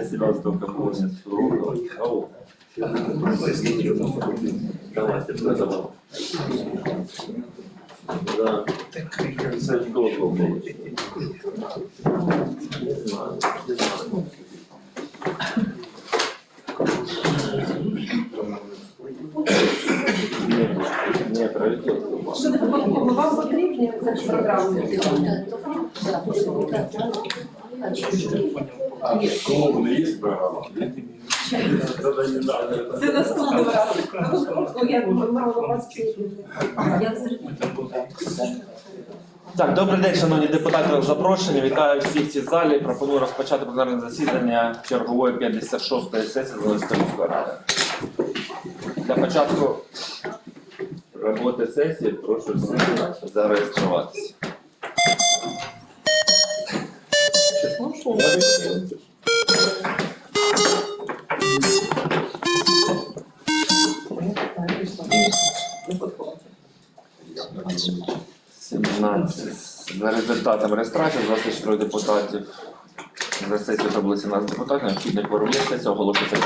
для себя столько помнит. Ау. Давайте, давай. Да. Це ж довго було. Не знаю, не знаю. Ні, ні, пролетіло. Що вам потрібні програми? Кому вони є програма? Це наступний раз. Ну, я мала вас Я Так, добрий день, шановні депутати, запрошені. Вітаю всіх в цій залі. Пропоную розпочати пленарне засідання чергової 56-ї сесії Зеленської міської ради. Для початку роботи сесії прошу всіх зареєструватися. Сімнадцять. За результатом реєстрації 24 депутатів. За сесію прибули 17 депутатів. Необхідний кворум є оголошується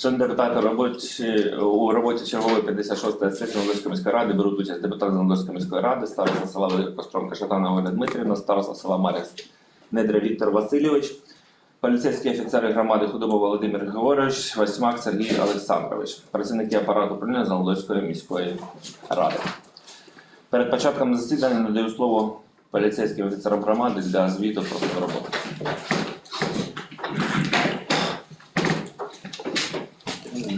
Шановні депутати, робочі, у роботі чергової 56-ї сесії Володимирської міської ради беруть участь депутати Володимирської міської ради, староста села Великостромка Шатана Олена Дмитрівна, староста села Мар'їнськ Недра Віктор Васильович, поліцейські офіцери громади Худоба Володимир Григорович, Восьмак Сергій Олександрович, працівники апарату управління Володимирської міської ради. Перед початком засідання надаю слово поліцейським офіцерам громади для звіту про роботу.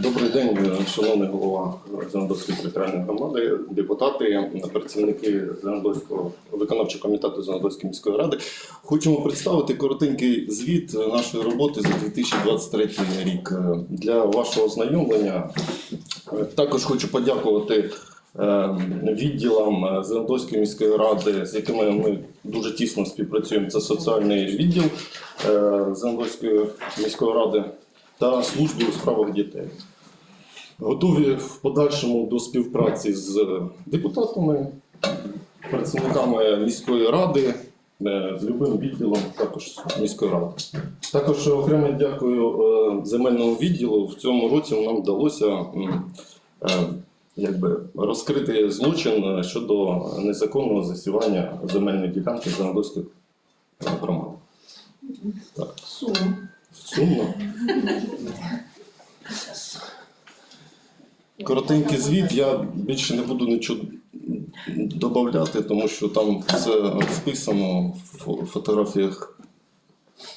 Добрий день, шановний голова Зеленодольської територіальної громади, депутати, працівники Зеленодольського виконавчого комітету Зеленодольської міської ради. Хочемо представити коротенький звіт нашої роботи за 2023 рік. Для вашого ознайомлення також хочу подякувати е, відділам Зеленодольської міської ради, з якими ми дуже тісно співпрацюємо. Це соціальний відділ Зеленодольської міської ради та службі у справах дітей. Готові в подальшому до співпраці з депутатами, працівниками міської ради, е, з любим відділом також міської ради. Також окремо дякую е, земельному відділу. В цьому році нам вдалося е, якби, розкрити злочин щодо незаконного засівання земельної ділянки Зеленодольської громади. Так. Сумно. Коротенький звіт, я більше не буду нічого додати, тому що там все розписано в фотографіях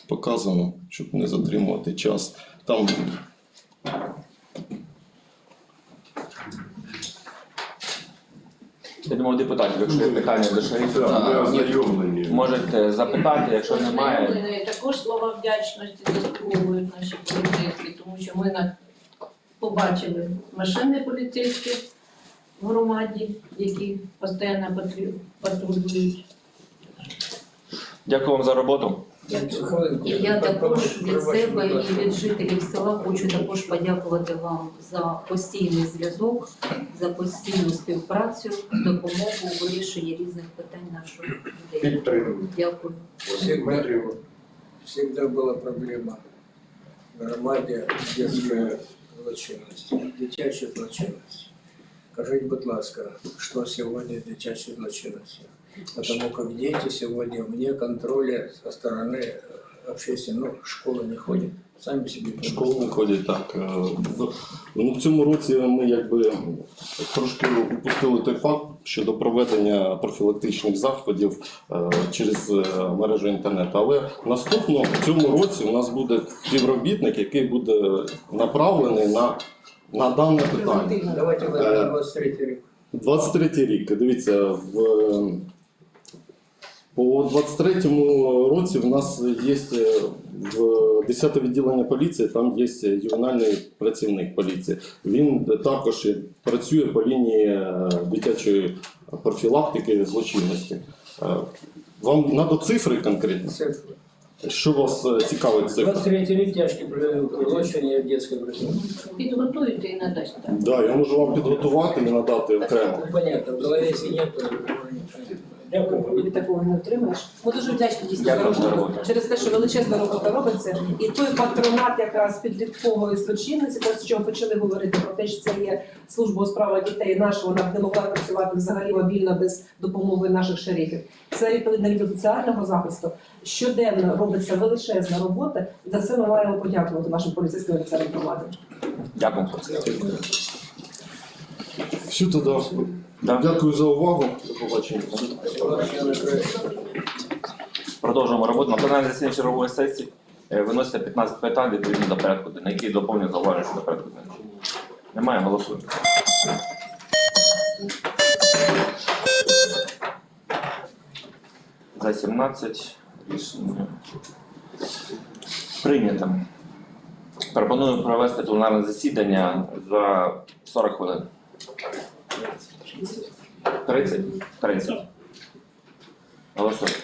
показано, щоб не затримувати час. Там Я думаю, депутатів, якщо є питання до шерифа, ознайомлені. можете запитати, якщо немає. Також слова вдячності заслуговують наші поліцейські, тому що ми на побачили машини поліцейські в громаді, які постійно патрулюють. Дякую вам за роботу. Хвилинку. Я також від себе і від жителів села хочу також подякувати вам за постійний зв'язок, за постійну співпрацю, допомогу у вирішенні різних питань наших людей. Підтримую. Дякую. Всегда, всегда была проблема в громаді детська злочинність, дитяча злочинність. Скажіть, будь ласка, що сьогодні з дитячою злочинністю? Потому как дети сегодня вне контроля со стороны э, общественной, ну, школы не ходят, сами себе понимаете. Школи не ходять так. е, Ну, в цьому році ми якби трошки упустили той факт щодо проведення профілактичних заходів е, через е, мережу інтернету. Але наступно в цьому році у нас буде співробітник, який буде направлений на, на дане питання. Давайте Э, на 23 рік. 23 рік. Дивіться, в е, по 23-му році в нас є е, в 10 відділення поліції, там є ювенальний працівник поліції. Він також працює по лінії е, дитячої профілактики злочинності. Е, Вам треба цифри конкретні? Цифри. Що вас е, цікавить цифри? 23 рік тяжкі злочини в дитячій працівниці. Підготуйте і надасть так. Да, я можу вам підготувати і надати окремо. Ну, понятно, в голові якщо нет, то Дякую. Від такого не отримаєш. Ми дуже вдячні дійсно за роботу через те, що величезна робота робиться. І той патронат якраз підліткової злочинниці, про що ми почали говорити про те, що це є служба у справах дітей наша, вона б не могла працювати взагалі мобільно без допомоги наших шерифів. Це відповідно від соціального захисту. Щоденно робиться величезна робота. За це ми маємо подякувати нашим поліцейським офіцерам громади. Дякую. Все тоді. Да. Дякую за увагу. До побачення. Продовжуємо роботу. На пленарній засіданні чергової сесії е, виноситься 15 питань відповідно до порядку, денного, які доповнюють зауваження щодо порядку денного. Немає, голосуємо. За 17 рішення прийнято. Пропоную провести пленарне засідання за 40 хвилин. 30? 30. Голосуємо.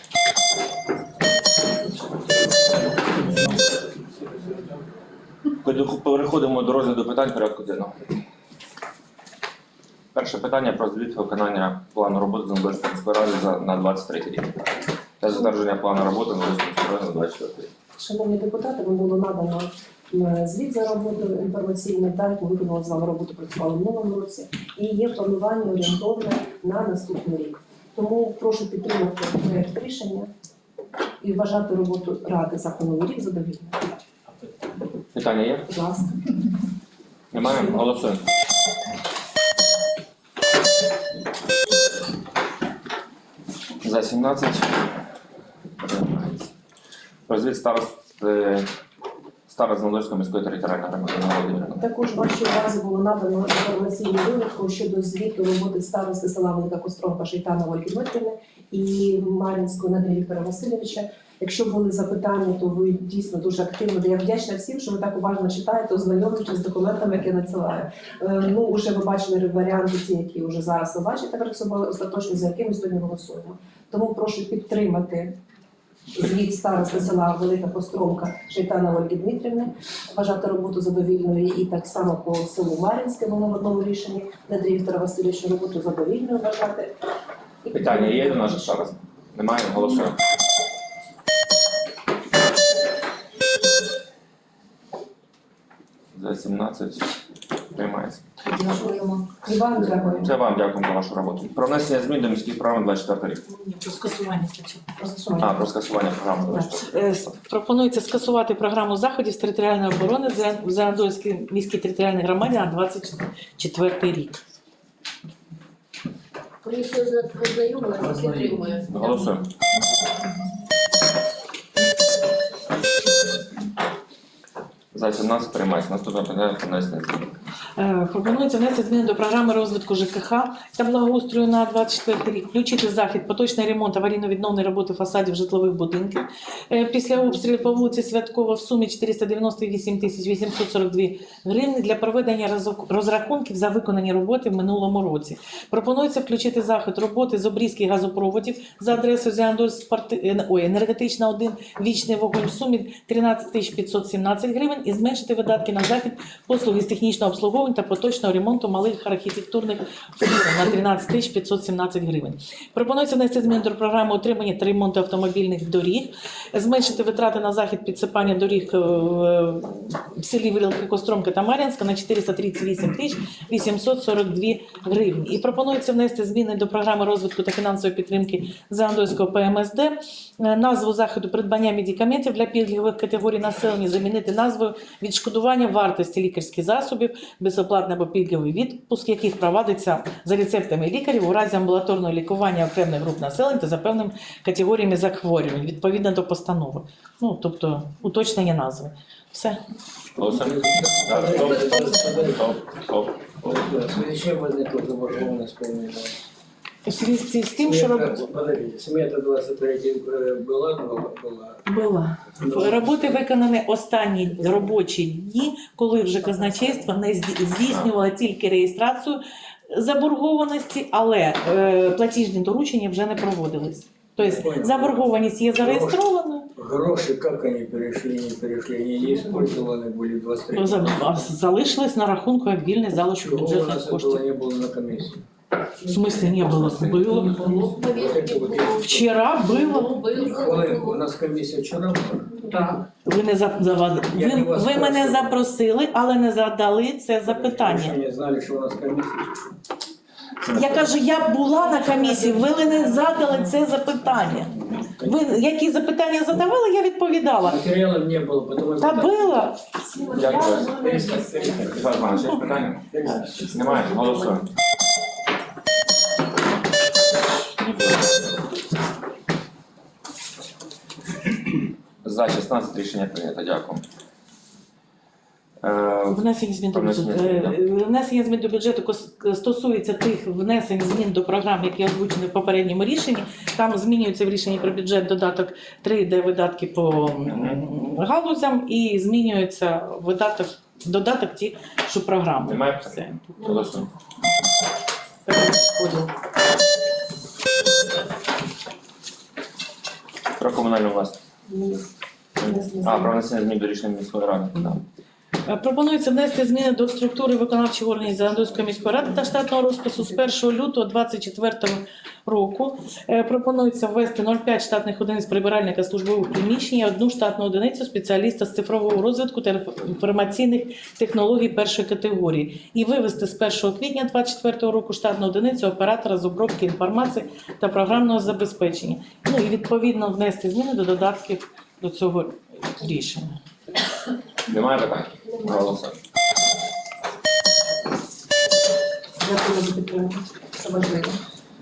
Переходимо до розгляду питань порядку денного. Перше питання про звіт виконання плану роботи Зеленодольської міської ради на 23 рік. Та затвердження плану роботи міської ради на 24 рік. Шановні депутати, вам було надано звіт за роботу інформаційну, так, як ми виконали з вами роботу, працювали в минулому році, і є планування орієнтовне на наступний рік. Тому прошу підтримати проєкт рішення і вважати роботу ради за минулий рік задовільною. Питання є? Будь ласка. Немає? Голосуємо. За 17. Приймається. Про старост, е, міської територіальної громади. Також вашій увазі було надано інформаційну довідку щодо звіту роботи старости села Велика Костромка Шейтана Ольги Дмитрівни і Мар'їнського Надрія Віктора Васильовича. Якщо були запитання, то ви дійсно дуже активно. Я вдячна всім, що ви так уважно читаєте, ознайомлюючись з документами, які я надсилаю. Е, Ну, вже ви бачили варіанти, ті, які вже зараз ви бачите перед собою, остаточно за якими сьогодні голосуємо. Тому прошу підтримати звіт старости села Велика Костромка Шайтана Ольги Дмитрівни, вважати роботу задовільною і так само по селу Мар'їнське було в одному рішенні. на директора Васильовича роботу задовільною вважати. Питання є до нас старост? Немає? Голосуємо. За 17 приймається. Дякуємо. І вам дякую. Це вам дякую за вашу роботу. Про внесення змін до міських прав на 24 рік. Про скасування спочатку. А, про скасування програми Е, с- Пропонується скасувати програму заходів з територіальної оборони за- в Зеленодольській міській територіальній громаді на 24 рік. Комісія ознайомилася, підтримує. Голосуємо. За 17 приймається. Наступне питання про. Е, Пропонується внести зміни до програми розвитку ЖКХ та благоустрою на 24 рік, включити захід поточний ремонт аварійно-відновної роботи фасадів житлових будинків Е, після обстрілів по вулиці Святкова в сумі 498 тисяч 842 гривні для проведення розрахунків за виконані роботи в минулому році. Пропонується включити захід роботи з обрізки газопроводів за адресою Зіандольськ ой, енергетична 1 вічний вогонь в сумі 13 тисяч 517 гривень і зменшити видатки на захід послуги з технічного обслуговування та поточного ремонту малих архітектурних форм на 13 тисяч 517 гривень. Пропонується внести зміни до програми утримання та ремонту автомобільних доріг, зменшити витрати на захід підсипання доріг е, в селі Вилки, Костромка та Мар'янська на 438 тисяч 842 гривні. І пропонується внести зміни до програми розвитку та фінансової підтримки Заандольського ПМСД. Е, Назву заходу придбання медикаментів для пільгових категорій населення замінити назвою відшкодування вартості лікарських засобів, безоплатний або пільговий відпуск, яких провадиться за рецептами лікарів у разі амбулаторного лікування окремих груп населення та за певними категоріями захворювань відповідно до постанови. Ну тобто уточнення назви. Все. Ще Стоп, стоп, стоп, У зв'язку з тим, що роб... Смета, подождите, смета 23 э, была, была, была. була роботи виконані останні робочі дні, коли вже казначейство не зді- здійснювало тільки реєстрацію заборгованості, але е, платіжні доручення вже не проводились. Тобто заборгованість є зареєстрованою, Гроши, как они перешли, не перешли, они не использованы были 23 за- а залишились на рахунку як вільний залишок Чего у бюджетних нас коштів. этого не было на комиссии? В смысле не було? Було. Вот это вот есть. Вчора було. Хвилинку, у нас комиссия вчера была. Так. Ви не за- завад- Я не ви, вас ви мене прошу. запросили, але не задали це Вы запитання. что, не знали, что у нас комиссия? Я кажу, я була на комісії, ви не задали це запитання. Ви які запитання задавали, я відповідала. Материалов не было, потому Та було. Дякую. Перестань, перестань. Іван Іванович, є питання? Перестань. Немає? Голосуємо. За 16 рішення прийнято. Дякую. Е, Внесення змін до бюджету. Е, Внесення змін до бюджету стосується тих внесень змін до програм, які озвучені в попередньому рішенні. Там змінюється в рішенні про бюджет додаток 3, де видатки по галузям, і змінюється видаток додаток ті, що програми. Немає? Голосуємо. Про комунальну власність. А, про внесення змін до рішення міської ради. Да. Е, Пропонується внести зміни до структури виконавчих органів Зеленодольської міської ради та штатного розпису з 1 лютого 2024 року. Е, Пропонується ввести 0,5 штатних одиниць прибиральника службових приміщень, одну штатну одиницю спеціаліста з цифрового розвитку та інформаційних технологій першої категорії і вивести з 1 квітня 2024 року штатну одиницю оператора з обробки інформації та програмного забезпечення. Ну і відповідно внести зміни до додатків до цього рішення. Немає питань? Голосуємо. Дякую за підтримку. Це важливо.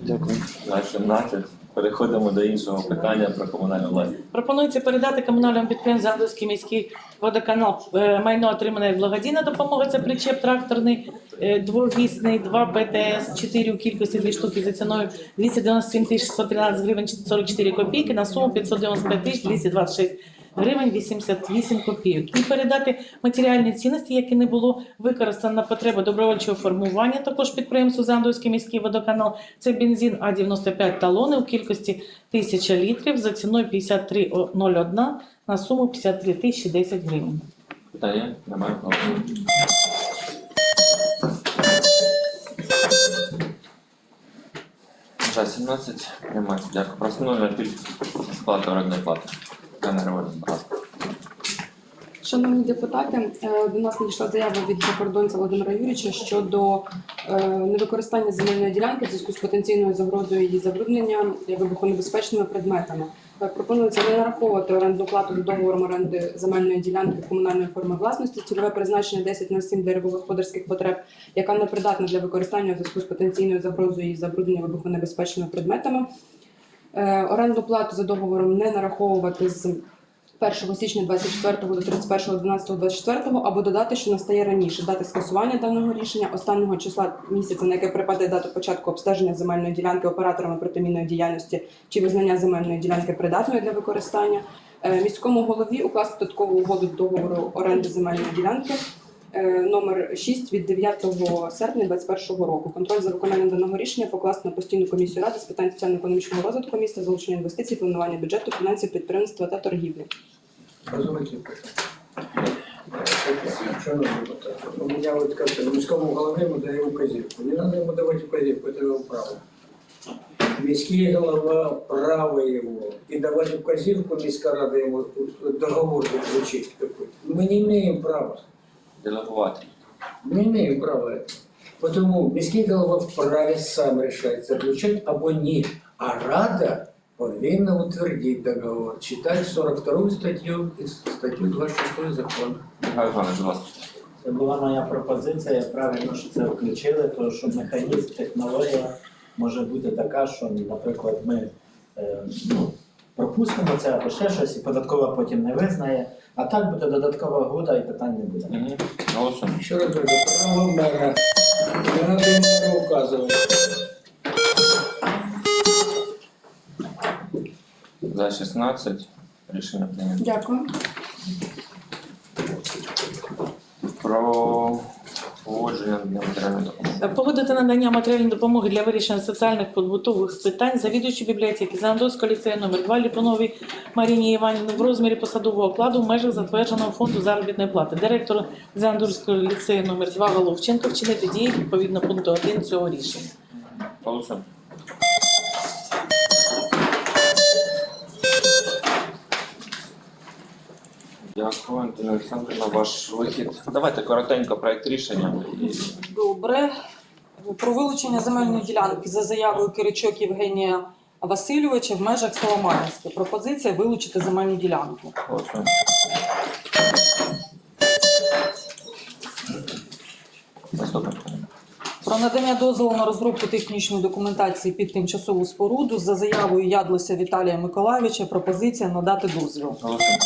Дякую. За 17. Переходимо до іншого питання про комунальну власність. Пропонується передати комунальному підприємству Зандовський міський водоканал е, майно отримане благодійна допомога. Це причеп тракторний е, двовісний, 2 БТС, 4 у кількості 2 штуки за ціною 297 тисяч 113 гривень 44 копійки на суму 595 тисяч 226 гривень 88 копійок. І передати матеріальні цінності, які не було використано на потреби добровольчого формування, також підприємству Зандовський міський водоканал. Це бензин А95 талони у кількості 1000 літрів за ціною 53,01 на суму 53 тисячі 10 гривень. Питання? Немає? За 17. Немає. Дякую. Про встановлення пільг сплати орендної плати. Шановні депутати, е, до нас надійшла заява від закордонця Володимира Юрійовича щодо е, невикористання земельної ділянки в зв'язку з потенційною загрозою її забруднення вибухонебезпечними предметами. Е, Пропонується не нараховувати орендну плату за договором оренди земельної ділянки комунальної форми власності, цільове призначення 10 на 7 деревогосподарських потреб, яка не придатна для використання у зв'язку з потенційною загрозою її забруднення вибухонебезпечними предметами. Е, Орендну плату за договором не нараховувати з 1 січня 24 до 31 12 24 або додати, що настає раніше дати скасування даного рішення останнього числа місяця, на яке припаде дата початку обстеження земельної ділянки операторами протимінної діяльності чи визнання земельної ділянки придатною для використання. Е, Міському голові укласти додаткову угоду договору оренди земельної ділянки номер 6 від 9 серпня 2021 року. Контроль за виконанням даного рішення покласти на постійну комісію ради з питань соціально-економічного розвитку міста, залучення інвестицій, планування бюджету, фінансів, підприємництва та торгівлі. Депутати, у меня вот как-то міському голові ми даємо указівку. Не надо ему давать указівку, это его право. Міський голова право его. И давать указівку міська рада ему договор заключить какой-то. Не имеем права. Делегувати. Не имеем права этого. Потому міський голова вправе сам решать, заключать або ні. А рада повинна утвердить договор. Читать 42 статтю і статтю 26 закону. Михайло Іванович, будь ласка. Це була моя пропозиція. я Правильно, що це включили, тому що механізм, технологія може бути така, що, наприклад, ми е, ну, пропустимо це або ще щось, і податкова потім не визнає. А так буде додаткова года і питань не буде. Угу. Голосуємо. Ще раз говорю, право мэра. Не надо мэру указывать. За 16. Рішення прийнято. Дякую. Про погодження для матеріальної допомоги. Погодити надання матеріальної допомоги для вирішення соціальних побутових питань завідувачі бібліотеки Зандовського ліцею номер 2 Ліпуновій Маріні Іванівні в розмірі посадового окладу в межах затвердженого фонду заробітної плати. Директор Зандурського ліцею номер 2 Головченко вчинити дії відповідно пункту 1 цього рішення. Дякую, Антоніна Олександрівна, ваш вихід. Давайте коротенько проект рішення. Добре. Про вилучення земельної ділянки за заявою Киричок Євгенія Васильовича в межах села Мар'їнське. Пропозиція вилучити земельну ділянку. Голосуємо. Наступне питання. Про надання дозволу на розробку технічної документації під тимчасову споруду за заявою Ядлося Віталія Миколайовича. Пропозиція надати дозвіл. Голосуємо.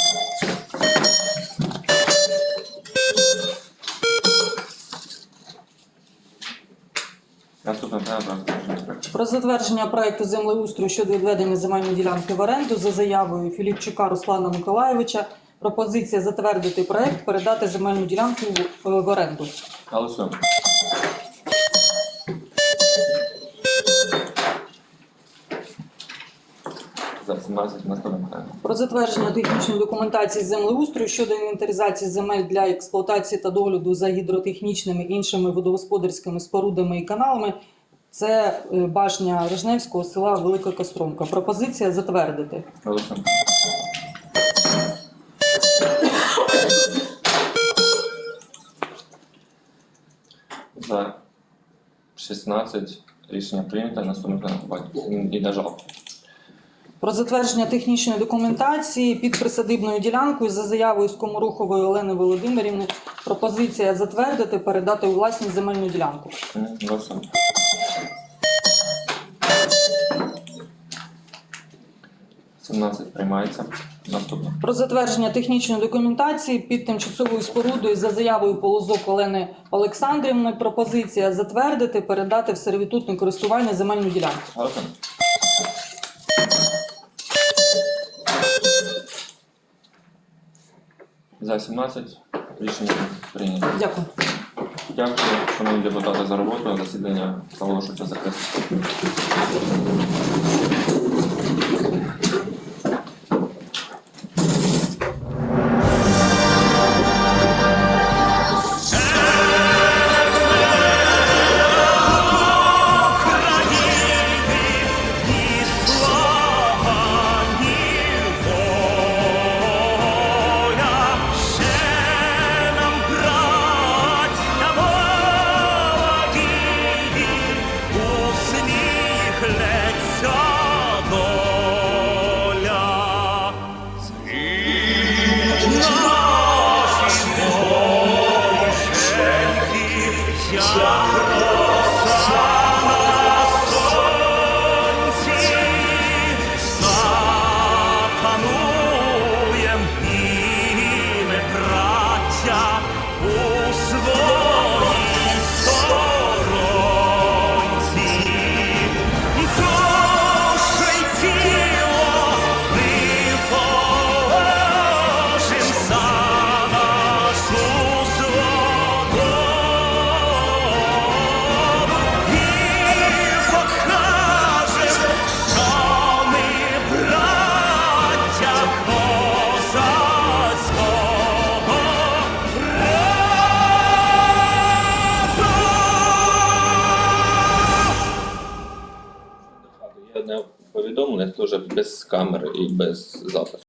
Про затвердження проекту. Землеустрою щодо відведення земельної ділянки в оренду за заявою Філіпчука Руслана Миколаєвича. Пропозиція затвердити проект, передати земельну ділянку в- в оренду. Голосуємо. 17 наступне питання. Про затвердження технічної документації землеустрою щодо інвентаризації земель для експлуатації та догляду за гідротехнічними іншими водогосподарськими спорудами і каналами. Це е, башня Рожневського села Велика Костромка. Пропозиція затвердити. Голосуємо. За 16 рішення прийнято. Наступне питання. І на жалобу. Про затвердження технічної документації під присадибною ділянкою за заявою Скоморухової Олени Володимирівни. Пропозиція затвердити, передати у власність земельну ділянку. Голосуємо. Сімнадцять приймається. Наступне. Про затвердження технічної документації під тимчасовою спорудою за заявою Полозок Олени Олександрівни. Пропозиція затвердити, передати в сервітутне користування земельну ділянку. Голосуємо. За 17 рішення прийнято. Дякую. Дякую, шановні депутати, за роботу. Засідання оголошується закритим.